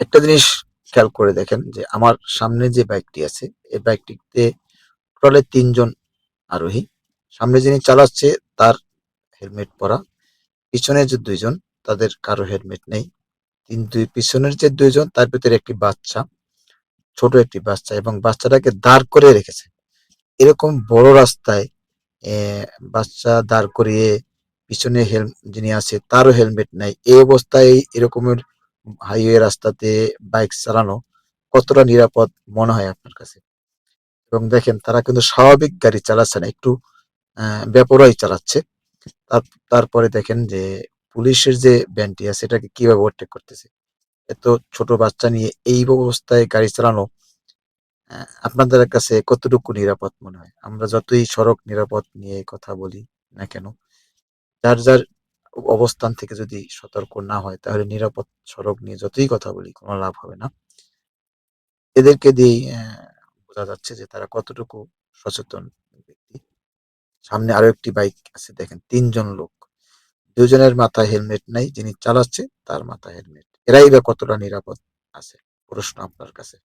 একটা জিনিস খেয়াল করে দেখেন যে আমার সামনে যে বাইকটি আছে, এই বাইকটিতে টোটালে তিনজন আরোহী। সামনে যিনি চালাচ্ছে তার হেলমেট পরা, পিছনে যে দুইজন তাদের কারও হেলমেট নেই। তিন দুই, পিছনের যে দুইজন তার ভিতরে একটি বাচ্চা, ছোট একটি বাচ্চা এবং বাচ্চাটাকে দাঁড় করে রেখেছে। এরকম বড় রাস্তায় বাচ্চা দাঁড় করিয়ে পিছনে হেল, যিনি আছে তারও হেলমেট নাই। এই অবস্থায় এরকমের হাইওয়ে রাস্তাতে বাইক চালানো কতটা নিরাপদ মনে হয় আপনার কাছে? এবং দেখেন, তারা কিন্তু স্বাভাবিক গাড়ি চালাচ্ছে না, একটু বেপরোয়াই চালাচ্ছে। তার, তারপরে দেখেন যে পুলিশের যে ভ্যানটি আছে, এটাকে কীভাবে ওভারটেক করতেছে? এত ছোট বাচ্চা নিয়ে এই অবস্থায় গাড়ি চালানো আপনাদের কাছে কতটুকু নিরাপদ মনে হয়? আমরা যতই সড়ক নিরাপদ নিয়ে কথা বলি না কেন, যার যার অবস্থান থেকে যদি সতর্ক না হয়, তাহলে নিরাপদ সড়ক নিয়ে যতই কথা বলি, কোনো লাভ হবে না। এদেরকে দিয়েই বোঝা যাচ্ছে যে তারা কতটুকু সচেতন ব্যক্তি। সামনে আরও একটি বাইক আছে, দেখেন, তিনজন লোক। দুজনের মাথায় হেলমেট নাই, যিনি চালাচ্ছে, তার মাথায় হেলমেট। এরাই বা কতটা নিরাপদ আছে? প্রশ্ন আপনার কাছে।